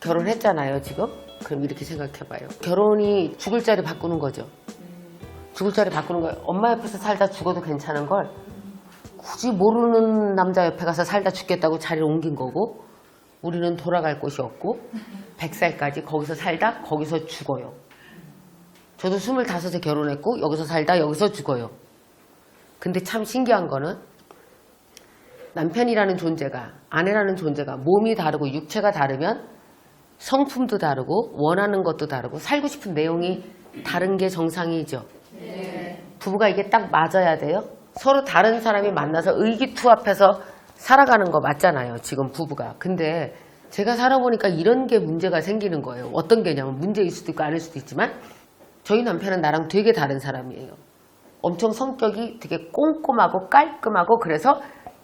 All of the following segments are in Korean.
결혼했잖아요, 지금? 그럼 이렇게 생각해봐요. 결혼이 죽을 자리 바꾸는 거죠. 죽을 자리 바꾸는 거예요. 엄마 옆에서 살다 죽어도 괜찮은 걸 굳이 모르는 남자 옆에 가서 살다 죽겠다고 자리를 옮긴 거고 우리는 돌아갈 곳이 없고 100살까지 거기서 살다 거기서 죽어요. 저도 25에 결혼했고 여기서 살다 여기서 죽어요. 근데 참 신기한 거는 남편이라는 존재가 아내라는 존재가 몸이 다르고 육체가 다르면 성품도 다르고 원하는 것도 다르고 살고 싶은 내용이 다른 게 정상이죠. 부부가 이게 딱 맞아야 돼요. 서로 다른 사람이 만나서 의기투합해서 살아가는 거 맞잖아요. 지금 부부가. 근데 제가 살아보니까 이런 게 문제가 생기는 거예요. 어떤 게냐면 문제일 수도 있고 아닐 수도 있지만 저희 남편은 나랑 되게 다른 사람이에요. 엄청 성격이 되게 꼼꼼하고 깔끔하고 그래서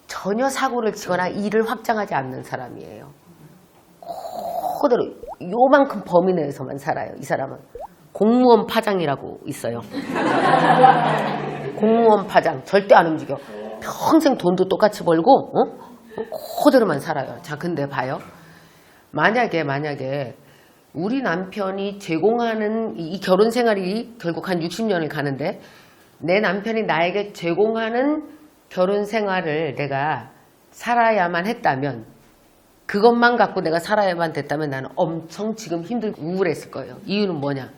전혀 사고를 치거나 일을 확장하지 않는 사람이에요. 그대로 요만큼 범위 내에서만 살아요. 이 사람은 공무원 파장이라고 있어요. 공무원 파장 절대 안 움직여. 평생 돈도 똑같이 벌고 어? 그대로만 살아요. 자, 근데 봐요. 만약에 만약에 우리 남편이 제공하는 이- 이 결혼 생활이 결국 한 60년을 가는데 내 남편이 나에게 제공하는 결혼 생활을 내가 살아야만 했다면 그것만 갖고 내가 살아야만 됐다면 나는 엄청 지금 힘들고 우울했을 거예요. 이유는 뭐냐?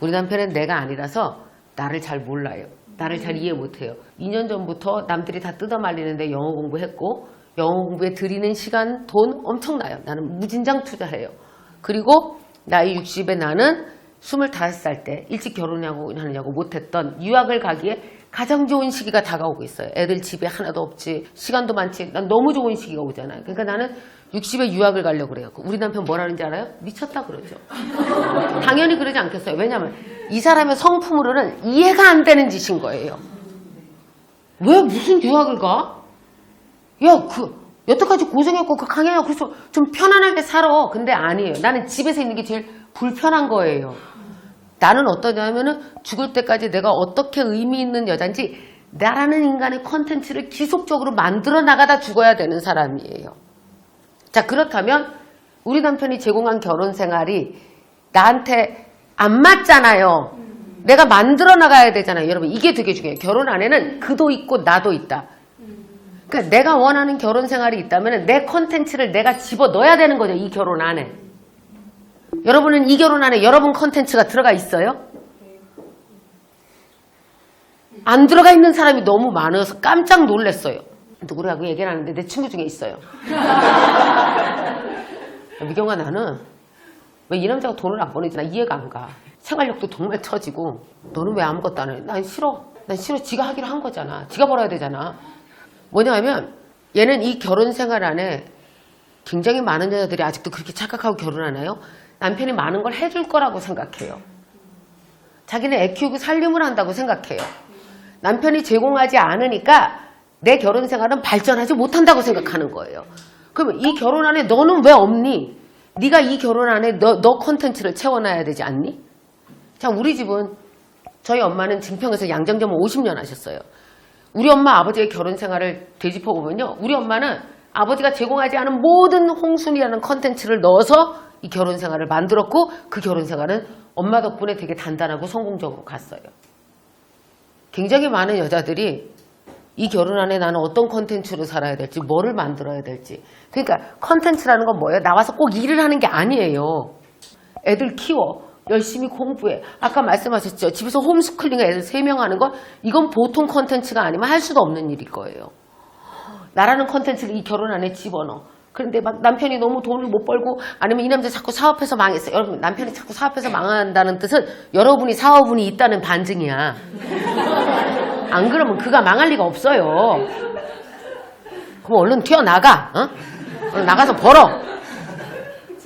우리 남편은 내가 아니라서 나를 잘 몰라요. 나를 잘 이해 못해요. 2년 전부터 남들이 다 뜯어 말리는데 영어 공부했고 영어 공부에 들이는 시간, 돈 엄청나요. 나는 무진장 투자해요. 그리고 나이 60에 나는 25살 때 일찍 결혼하고 하느냐고 못했던 유학을 가기에 가장 좋은 시기가 다가오고 있어요. 애들 집에 하나도 없지, 시간도 많지. 난 너무 좋은 시기가 오잖아요. 그러니까 나는 60에 유학을 가려고 그래요. 우리 남편 뭐라는지 알아요? 미쳤다 그러죠. 당연히 그러지 않겠어요. 왜냐면 이 사람의 성품으로는 이해가 안 되는 짓인 거예요. 왜 무슨 유학을 가? 야, 그, 여태까지 고생했고, 그 강해야. 그래서 좀 편안하게 살아. 근데 아니에요. 나는 집에서 있는 게 제일 불편한 거예요. 나는 어떠냐면은 죽을 때까지 내가 어떻게 의미 있는 여잔지 나라는 인간의 컨텐츠를 지속적으로 만들어 나가다 죽어야 되는 사람이에요. 자, 그렇다면 우리 남편이 제공한 결혼 생활이 나한테 안 맞잖아요. 내가 만들어 나가야 되잖아요. 여러분, 이게 되게 중요해요. 결혼 안에는 그도 있고 나도 있다. 그러니까 내가 원하는 결혼 생활이 있다면 내 컨텐츠를 내가 집어 넣어야 되는 거죠. 이 결혼 안에. 여러분은 이 결혼 안에 여러분 컨텐츠가 들어가 있어요? 안 들어가 있는 사람이 너무 많아서 깜짝 놀랐어요. 누구라고 얘기를 하는데 내 친구 중에 있어요. 미경아 나는 왜 이 남자가 돈을 안 보내지 나 이해가 안 가. 생활력도 정말 처지고 너는 왜 아무것도 안 해? 난 싫어. 난 싫어. 지가 하기로 한 거잖아. 지가 벌어야 되잖아. 뭐냐 하면 얘는 이 결혼 생활 안에 굉장히 많은 여자들이 아직도 그렇게 착각하고 결혼하나요? 남편이 많은 걸 해줄 거라고 생각해요. 자기는 애 키우고 살림을 한다고 생각해요. 남편이 제공하지 않으니까 내 결혼 생활은 발전하지 못한다고 생각하는 거예요. 그러면 이 결혼 안에 너는 왜 없니? 네가 이 결혼 안에 너, 너 컨텐츠를 채워놔야 되지 않니? 자, 우리 집은 저희 엄마는 증평에서 양정점을 50년 하셨어요. 우리 엄마 아버지의 결혼 생활을 되짚어 보면요. 우리 엄마는 아버지가 제공하지 않은 모든 홍순이라는 컨텐츠를 넣어서 이 결혼 생활을 만들었고 그 결혼 생활은 엄마 덕분에 되게 단단하고 성공적으로 갔어요. 굉장히 많은 여자들이 이 결혼 안에 나는 어떤 컨텐츠로 살아야 될지, 뭐를 만들어야 될지. 그러니까 컨텐츠라는 건 뭐예요? 나와서 꼭 일을 하는 게 아니에요. 애들 키워. 열심히 공부해. 아까 말씀하셨죠. 집에서 홈스쿨링 애들 3명 하는 건 이건 보통 컨텐츠가 아니면 할 수도 없는 일일 거예요. 나라는 컨텐츠를 이 결혼 안에 집어넣어. 그런데 막 남편이 너무 돈을 못 벌고 아니면 이 남자 자꾸 사업해서 망했어. 여러분 남편이 자꾸 사업해서 망한다는 뜻은 여러분이 사업운이 있다는 반증이야. 안 그러면 그가 망할 리가 없어요. 그럼 얼른 튀어나가. 어? 나가서 벌어.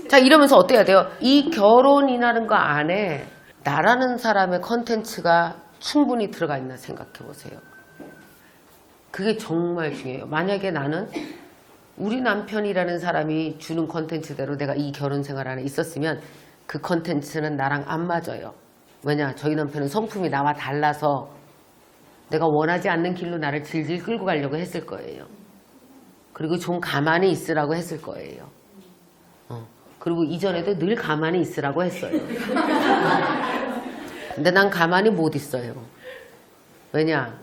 자 이러면서 어때야 돼요? 이 결혼이라는 거 안에 나라는 사람의 컨텐츠가 충분히 들어가 있나 생각해 보세요. 그게 정말 중요해요. 만약에 나는 우리 남편이라는 사람이 주는 컨텐츠대로 내가 이 결혼 생활 안에 있었으면 그 컨텐츠는 나랑 안 맞아요. 왜냐? 저희 남편은 성품이 나와 달라서 내가 원하지 않는 길로 나를 질질 끌고 가려고 했을 거예요. 그리고 좀 가만히 있으라고 했을 거예요. 어. 그리고 이전에도 늘 가만히 있으라고 했어요. 근데 난 가만히 못 있어요. 왜냐?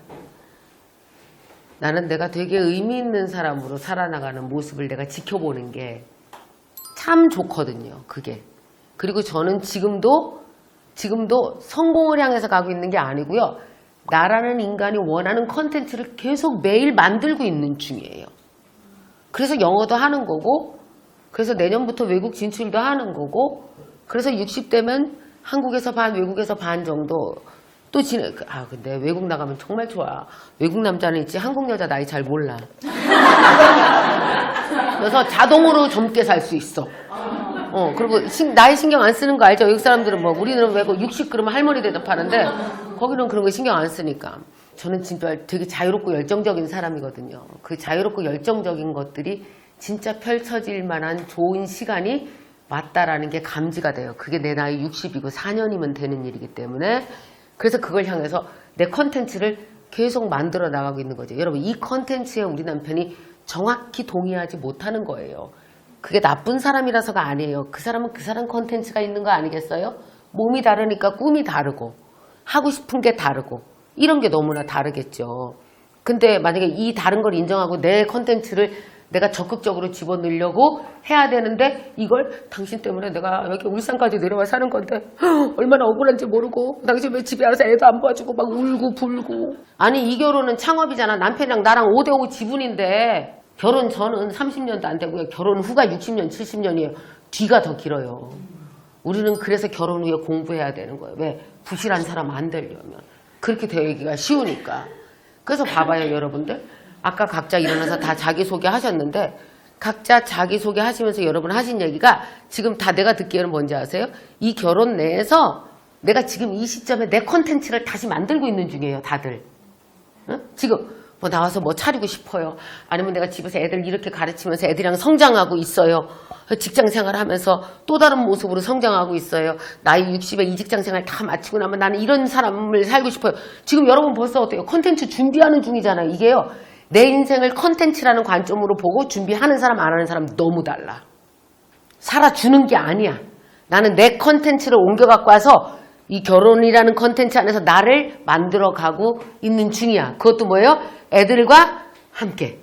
나는 내가 되게 의미 있는 사람으로 살아나가는 모습을 내가 지켜보는 게 참 좋거든요. 그게. 그리고 저는 지금도 지금도 성공을 향해서 가고 있는 게 아니고요. 나라는 인간이 원하는 컨텐츠를 계속 매일 만들고 있는 중이에요. 그래서 영어도 하는 거고, 그래서 내년부터 외국 진출도 하는 거고, 그래서 60대면 한국에서 반, 외국에서 반 정도 또 지내, 아, 근데 외국 나가면 정말 좋아. 외국 남자는 있지, 한국 여자 나이 잘 몰라. 그래서 자동으로 젊게 살 수 있어. 어, 그리고 신- 나이 신경 안 쓰는 거 알죠? 외국 사람들은 뭐, 우리는 왜그 60 그러면 할머니 대답하는데, 거기는 그런 거 신경 안 쓰니까. 저는 진짜 되게 자유롭고 열정적인 사람이거든요. 그 자유롭고 열정적인 것들이 진짜 펼쳐질 만한 좋은 시간이 맞다라는 게 감지가 돼요. 그게 내 나이 60이고 4년이면 되는 일이기 때문에. 그래서 그걸 향해서 내 컨텐츠를 계속 만들어 나가고 있는 거죠. 여러분, 이 컨텐츠에 우리 남편이 정확히 동의하지 못하는 거예요. 그게 나쁜 사람이라서가 아니에요. 그 사람은 그 사람 컨텐츠가 있는 거 아니겠어요? 몸이 다르니까 꿈이 다르고 하고 싶은 게 다르고. 이런 게 너무나 다르겠죠. 근데 만약에 이 다른 걸 인정하고 내 컨텐츠를 내가 적극적으로 집어넣으려고 해야 되는데 이걸 당신 때문에 내가 여기 울산까지 내려와 사는 건데? 얼마나 억울한지 모르고 당신 왜 집에 와서 애도 안 봐주고 막 울고 불고. 아니 이 결혼은 창업이잖아. 남편이랑 나랑 5대5 지분인데 결혼 전은 30년도 안 되고요. 결혼 후가 60년 70년이에요. 뒤가 더 길어요 우리는 그래서 결혼 후에 공부해야 되는 거예요. 왜? 부실한 사람 안 되려면. 그렇게 되기가 쉬우니까. 그래서 봐봐요 여러분들. 아까 각자 일어나서 다 자기소개 하셨는데 각자 자기소개 하시면서 여러분 하신 얘기가 지금 다 내가 듣기에는 뭔지 아세요? 이 결혼 내에서 내가 지금 이 시점에 내 컨텐츠를 다시 만들고 있는 중이에요 다들. 응? 지금 뭐 나와서 뭐 차리고 싶어요. 아니면 내가 집에서 애들 이렇게 가르치면서 애들이랑 성장하고 있어요. 직장 생활 하면서 또 다른 모습으로 성장하고 있어요. 나이 60에 이 직장 생활 다 마치고 나면 나는 이런 사람을 살고 싶어요. 지금 여러분 벌써 어때요? 컨텐츠 준비하는 중이잖아요. 이게요. 내 인생을 컨텐츠라는 관점으로 보고 준비하는 사람 안 하는 사람 너무 달라. 살아주는 게 아니야. 나는 내 컨텐츠를 옮겨갖고 와서 이 결혼이라는 컨텐츠 안에서 나를 만들어가고 있는 중이야. 그것도 뭐예요? 애들과 함께.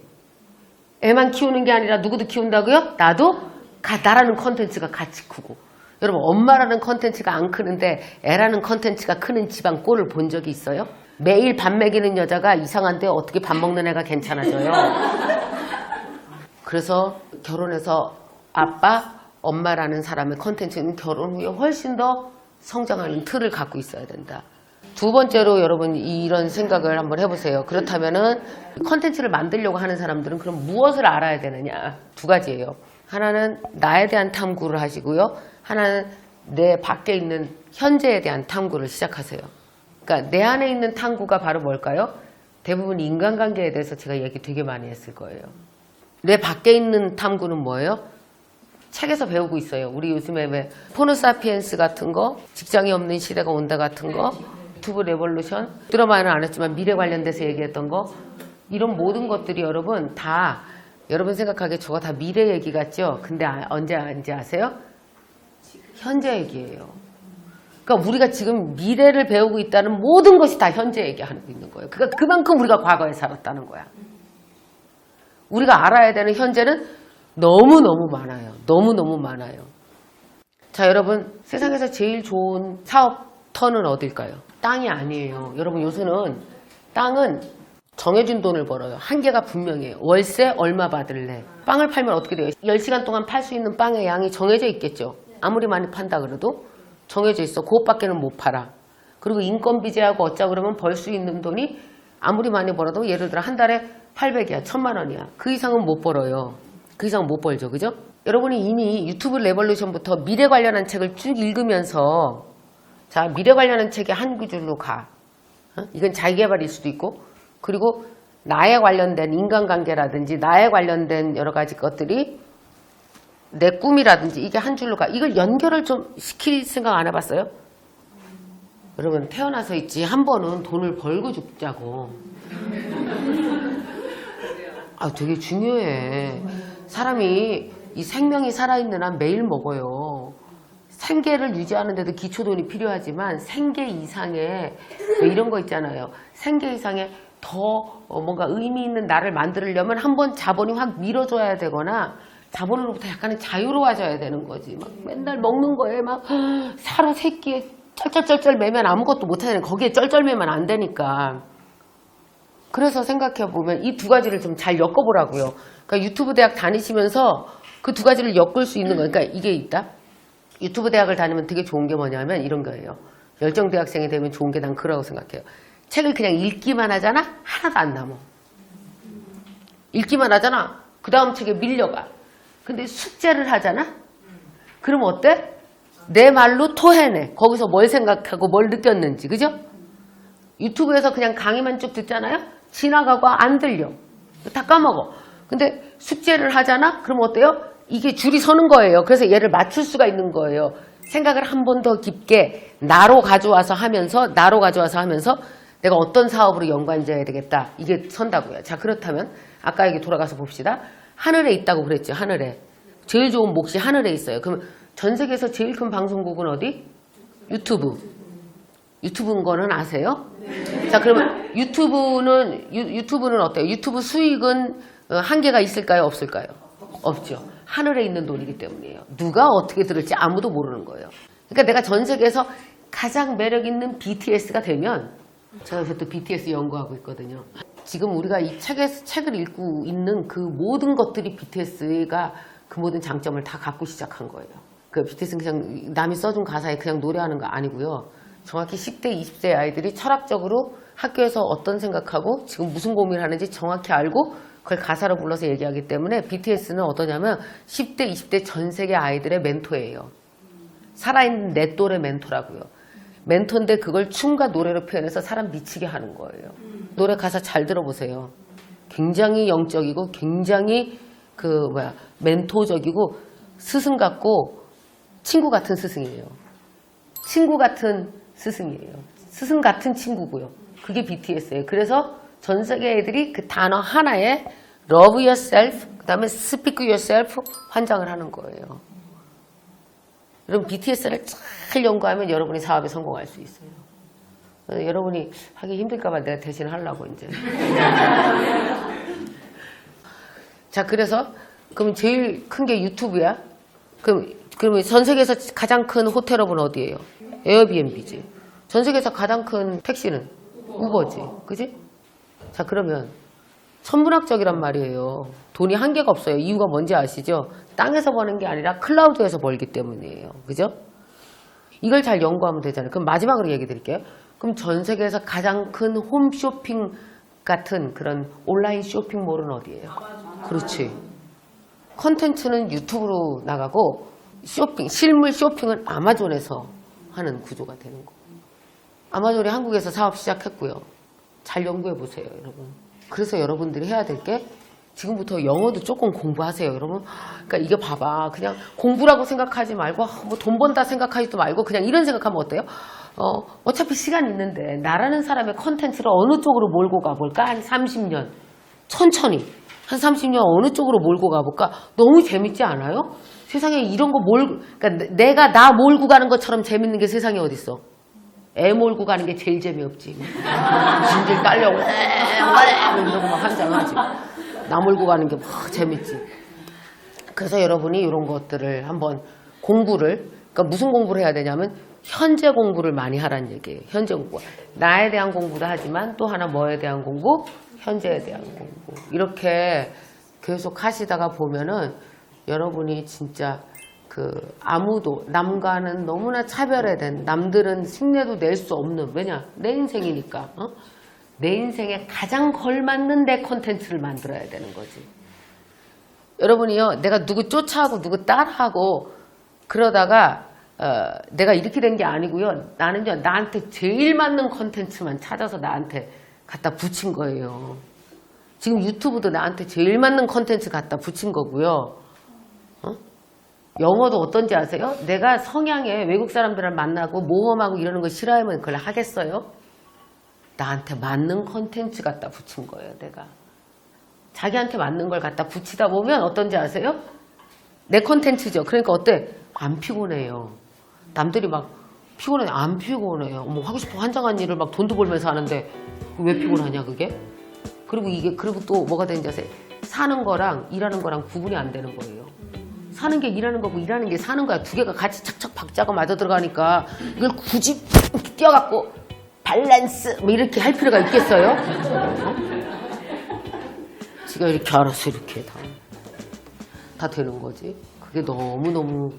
애만 키우는 게 아니라 누구도 키운다고요? 나도 가, 나라는 컨텐츠가 같이 크고. 여러분 엄마라는 컨텐츠가 안 크는데 애라는 컨텐츠가 크는 집안 꼴을 본 적이 있어요? 매일 밥 먹이는 여자가 이상한데 어떻게 밥 먹는 애가 괜찮아져요? 그래서 결혼해서 아빠, 엄마라는 사람의 컨텐츠는 결혼 후에 훨씬 더 성장하는 틀을 갖고 있어야 된다. 두 번째로 여러분 이런 생각을 한번 해보세요. 그렇다면은 컨텐츠를 만들려고 하는 사람들은 그럼 무엇을 알아야 되느냐? 두 가지예요. 하나는 나에 대한 탐구를 하시고요. 하나는 내 밖에 있는 현재에 대한 탐구를 시작하세요. 그러니까 내 안에 있는 탐구가 바로 뭘까요? 대부분 인간관계에 대해서 제가 얘기 되게 많이 했을 거예요. 내 밖에 있는 탐구는 뭐예요? 책에서 배우고 있어요. 우리 요즘에 왜 포노사피엔스 같은 거, 직장이 없는 시대가 온다 같은 거, 유튜브 레볼루션, 드라마는 안 했지만 미래 관련돼서 얘기했던 거, 이런 모든 것들이 여러분 다 여러분 생각하기에 저거 다 미래 얘기 같죠? 근데 아- 언제 언제 아세요? 현재 얘기예요. 그러니까 우리가 지금 미래를 배우고 있다는 모든 것이 다 현재 얘기하고 있는 거예요. 그러니까 그만큼 우리가 과거에 살았다는 거야. 우리가 알아야 되는 현재는 너무너무 많아요. 너무너무 많아요. 자, 여러분, 세상에서 제일 좋은 사업 턴은 어딜까요? 땅이 아니에요. 여러분, 요새는 땅은 정해준 돈을 벌어요. 한계가 분명해요. 월세 얼마 받을래? 빵을 팔면 어떻게 돼요? 10시간 동안 팔 수 있는 빵의 양이 정해져 있겠죠. 아무리 많이 판다 그래도 정해져 있어. 그것밖에는 못 팔아. 그리고 인건비 제하고 어쩌 그러면 벌 수 있는 돈이 아무리 많이 벌어도 예를 들어 한 달에 800이야, 1000만 원이야. 그 이상은 못 벌어요. 그 이상은 못 벌죠. 그죠? 여러분이 이미 유튜브 레볼루션부터 미래 관련한 책을 쭉 읽으면서 자, 미래 관련한 책의 한 구절로 가. 어? 이건 자기개발일 수도 있고 그리고 나에 관련된 인간관계라든지 나에 관련된 여러 가지 것들이 내 꿈이라든지 이게 한 줄로 가. 이걸 연결을 좀 시킬 생각 안 해봤어요? 여러분 태어나서 있지 한 번은 돈을 벌고 죽자고. 아 되게 중요해. 사람이 이 생명이 살아있는 한 매일 먹어요. 생계를 유지하는데도 기초돈이 필요하지만 생계 이상의 뭐 이런 거 있잖아요. 생계 이상의 더 어, 뭔가 의미 있는 나를 만들려면 한번 자본이 확 밀어줘야 되거나 자본으로부터 약간은 자유로워져야 되는 거지. 막 맨날 먹는 거에 막 사로 새끼에 쩔쩔쩔쩔 매면 아무것도 못하는 거기에 쩔쩔 매면 안 되니까. 그래서 생각해 보면 이 두 가지를 좀 잘 엮어보라고요. 그러니까 유튜브 대학 다니시면서 그 두 가지를 엮을 수 있는 거니까 그러니까 이게 있다. 유튜브 대학을 다니면 되게 좋은 게 뭐냐면 이런 거예요. 열정 대학생이 되면 좋은 게 난 그러고 생각해요. 책을 그냥 읽기만 하잖아? 하나도 안 남어. 읽기만 하잖아? 그 다음 책에 밀려가. 근데 숙제를 하잖아? 그럼 어때? 내 말로 토해내. 거기서 뭘 생각하고 뭘 느꼈는지. 그죠? 유튜브에서 그냥 강의만 쭉 듣잖아요? 지나가고 안 들려. 다 까먹어. 근데 숙제를 하잖아? 그럼 어때요? 이게 줄이 서는 거예요. 그래서 얘를 맞출 수가 있는 거예요. 생각을 한 번 더 깊게 나로 가져와서 하면서, 나로 가져와서 하면서 내가 어떤 사업으로 연관지어야 되겠다. 이게 선다고요. 자, 그렇다면 아까 얘기 돌아가서 봅시다. 하늘에 있다고 그랬죠. 하늘에. 제일 좋은 몫이 하늘에 있어요. 그럼 전 세계에서 제일 큰 방송국은 어디? 유튜브. 유튜브인 거는 아세요? 자, 그러면 유튜브는 유, 튜브는 어때요? 유튜브 수익은 어, 한계가 있을까요? 없을까요? 없죠. 하늘에 있는 돈이기 때문이에요. 누가 어떻게 들을지 아무도 모르는 거예요. 그러니까 내가 전 세계에서 가장 매력 있는 BTS가 되면 제가 요새 또 BTS 연구하고 있거든요. 지금 우리가 이 책에서 책을 읽고 있는 그 모든 것들이 BTS가 그 모든 장점을 다 갖고 시작한 거예요. 그 BTS는 그냥 남이 써준 가사에 그냥 노래하는 거 아니고요. 정확히 10대, 20대 아이들이 철학적으로 학교에서 어떤 생각하고 지금 무슨 고민을 하는지 정확히 알고 그걸 가사로 불러서 얘기하기 때문에 BTS는 어떠냐면 10대, 20대 전 세계 아이들의 멘토예요. 살아있는 내 또래 멘토라고요. 멘토인데 그걸 춤과 노래로 표현해서 사람 미치게 하는 거예요. 노래 가사 잘 들어보세요. 굉장히 영적이고 굉장히 그 뭐야 멘토적이고 스승 같고 친구 같은 스승이에요. 친구 같은 스승이에요. 스승 같은 친구고요. 그게 BTS예요. 그래서 전 세계 애들이 그 단어 하나에 love yourself, 그 다음에 speak yourself 환장을 하는 거예요. 여러분 BTS를 잘 연구하면 여러분이 사업에 성공할 수 있어요. 어, 여러분이 하기 힘들까봐 내가 대신 하려고 이제. 자 그래서 그럼 제일 큰 게 유튜브야. 그럼 그러면 전 세계에서 가장 큰 호텔업은 어디예요? 에어비앤비지. 전 세계에서 가장 큰 택시는 우버지. 그지? 자 그러면 천문학적이란 말이에요. 돈이 한계가 없어요. 이유가 뭔지 아시죠? 땅에서 버는 게 아니라 클라우드에서 벌기 때문이에요. 그죠? 이걸 잘 연구하면 되잖아요. 그럼 마지막으로 얘기 드릴게요. 그럼 전 세계에서 가장 큰 홈쇼핑 같은 그런 온라인 쇼핑몰은 어디예요? 그렇지. 컨텐츠는 유튜브로 나가고 쇼핑, 실물 쇼핑은 아마존에서 하는 구조가 되는 거. 아마존이 한국에서 사업 시작했고요. 잘 연구해 보세요, 여러분. 그래서 여러분들이 해야 될 게 지금부터 영어도 조금 공부하세요, 여러분. 그러니까 이게 봐봐. 그냥 공부라고 생각하지 말고 뭐 돈 번다 생각하지도 말고 그냥 이런 생각하면 어때요? 어, 어차피 시간 있는데 나라는 사람의 컨텐츠를 어느 쪽으로 몰고 가볼까? 한 30년. 천천히. 한 30년 어느 쪽으로 몰고 가볼까? 너무 재밌지 않아요? 세상에 이런 거 몰고, 그러니까 내가 나 몰고 가는 것처럼 재밌는 게 세상에 어딨어? 애 몰고 가는 게 제일 재미없지. 진질 딸려고, 이러고 막 한장하지. 나 몰고 가는 게 막 재밌지. 그래서 여러분이 이런 것들을 한번 공부를, 그러니까 무슨 공부를 해야 되냐면, 현재 공부를 많이 하라는 얘기예요. 현재 공부. 나에 대한 공부도 하지만 또 하나 뭐에 대한 공부? 현재에 대한 공부. 이렇게 계속 하시다가 보면은 여러분이 진짜 그 아무도 남과는 너무나 차별화된 남들은 흉내도 낼 수 없는 왜냐 내 인생이니까 어? 내 인생에 가장 걸맞는 내 컨텐츠를 만들어야 되는 거지 여러분이요 내가 누구 쫓아하고 누구 따라하고 그러다가 어, 내가 이렇게 된 게 아니고요 나는요 나한테 제일 맞는 컨텐츠만 찾아서 나한테 갖다 붙인 거예요 지금 유튜브도 나한테 제일 맞는 컨텐츠 갖다 붙인 거고요 어? 영어도 어떤지 아세요? 내가 성향에 외국 사람들을 만나고 모험하고 이러는 거 싫어하면 그걸 하겠어요? 나한테 맞는 컨텐츠 갖다 붙인 거예요, 내가. 자기한테 맞는 걸 갖다 붙이다 보면 어떤지 아세요? 내 컨텐츠죠. 그러니까 어때? 안 피곤해요. 남들이 막 피곤해 안 피곤해요. 뭐 하고 싶어 환장한 일을 막 돈도 벌면서 하는데 왜 피곤하냐 그게? 그리고 이게 그리고 또 뭐가 되는지 아세요? 사는 거랑 일하는 거랑 구분이 안 되는 거예요. 사는 게 일하는 거고 일하는 게 사는 거야. 두 개가 같이 착착 박자가 맞아 들어가니까 이걸 굳이 뛰어갖고 밸런스 뭐 이렇게 할 필요가 있겠어요? 어? 지가 이렇게 알아서 이렇게 다, 다 되는 거지. 그게 너무너무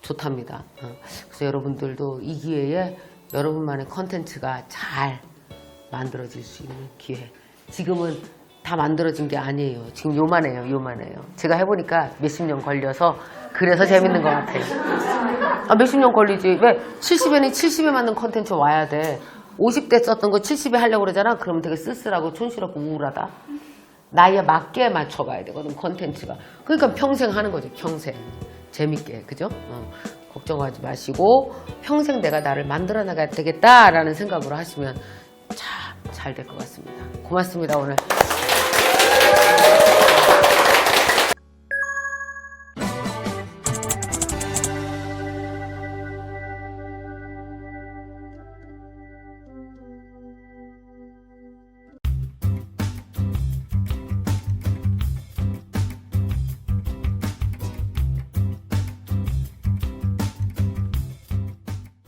좋답니다. 어. 그래서 여러분들도 이 기회에 여러분만의 컨텐츠가 잘 만들어질 수 있는 기회. 지금은 다 만들어진 게 아니에요. 지금 요만해요, 요만해요. 제가 해보니까 몇십 년 걸려서 그래서 재밌는 것 같아요. 아, 몇십 년 걸리지. 왜 70에는 70에 맞는 컨텐츠 와야 돼. 50대 썼던 거 70에 하려고 그러잖아. 그러면 되게 쓸쓸하고 촌스럽고 우울하다. 나이에 맞게 맞춰가야 되거든, 컨텐츠가. 그러니까 평생 하는 거죠, 평생. 재밌게, 그죠? 어, 걱정하지 마시고, 평생 내가 나를 만들어 나가야 되겠다라는 생각으로 하시면 참 잘 될 것 같습니다. 고맙습니다, 오늘.